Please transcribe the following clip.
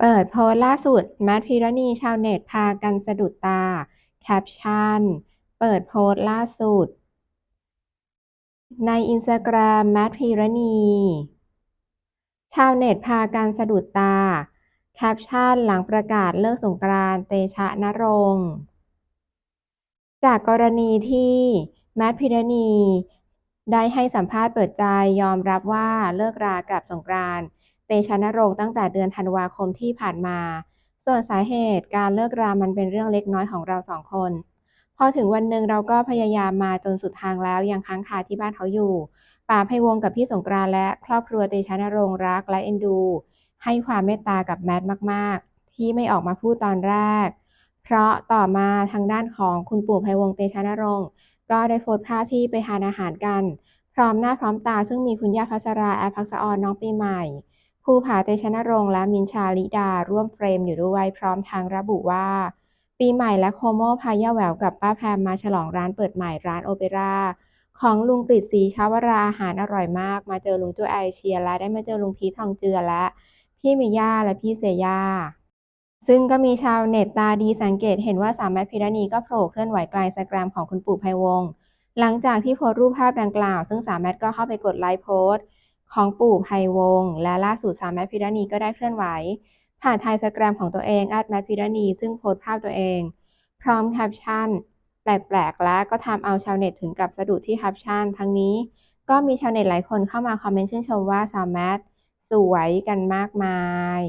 เปิดโพสล่าสุดแมทพิรณีชาวเน็ตพากันสะดุดตา แคปชั่น เปิดโพสล่าสุด ในอินสตาแกรมแมทพิรณี ชาวเน็ตพากันสะดุดตา แคปชั่นหลังประกาศเลิกสงกรานต์เตชะณรงค์จากกรณีที่แมทพิรณี ได้ให้สัมภาษณ์เปิดใจยอมรับว่าเลิกรากับสงกรานต์ เตชะณรงค์ตั้งแต่เดือนธันวาคมที่ผ่านมา ส่วนสาเหตุการเลิกรามันเป็นเรื่องเล็กน้อยของเราสองคน พอถึงวันหนึ่งเราก็พยายามมาจนสุดทางแล้วยังค้างคาที่บ้านเขาอยู่ป๋าไพวงกับพี่สงกรานและครอบครัวเตชะณรงค์รักและเอ็นดู ให้ความเมตตากับแมทมากๆ ที่ไม่ออกมาพูดตอนแรก เพราะต่อมาทางด้านของคุณปู่ไพวงเตชะณรงค์ก็ได้โพสต์ภาพที่ไปทานอาหารกัน พร้อมหน้าพร้อมตาซึ่งมีคุณย่าภัสราแอฟทักษออนน้องปีใหม่ ภูผาเตชะณรงค์และมินชาลิดาร่วมเฟรมอยู่ด้วยพร้อมทั้งระบุว่า ปีใหม่และโคโมพายาแหววกับป้าแพมมาฉลองร้านเปิดใหม่ร้านโอเปร่าของลุงกฤษศรีชาวราอาหารอร่อยมาก มาเจอลุงโจ้ไอเชียและได้มาเจอลุงพีทองเจือและ พี่เมย่าและพี่เซย่าซึ่งก็มีชาวเน็ตตาดีสังเกตเห็นว่าสาวแมทพิรณีก็โผล่เคลื่อนไหวกลางสแกรมของคุณปู่ไพวง หลังจากที่โพสต์รูปภาพดังกล่าว ซึ่งสาวแมทก็เข้าไปกดไลค์โพสต์ ของปู่ไพวงศ์และล่าสุดสาวแมทพิรณีก็ได้เคลื่อนไหว ผ่านไทยสแกรมของตัวเองแมทพิรณีซึ่งโพสต์ภาพตัวเอง พร้อมแคปชั่น แปลกๆ และก็ทำเอาชาวเน็ตถึงกับสะดุดที่แคปชั่น ทั้งนี้ก็มีชาวเน็ตหลายคนเข้ามาคอมเมนต์ชื่นชมว่าสาวแมทสวยกันมากมาย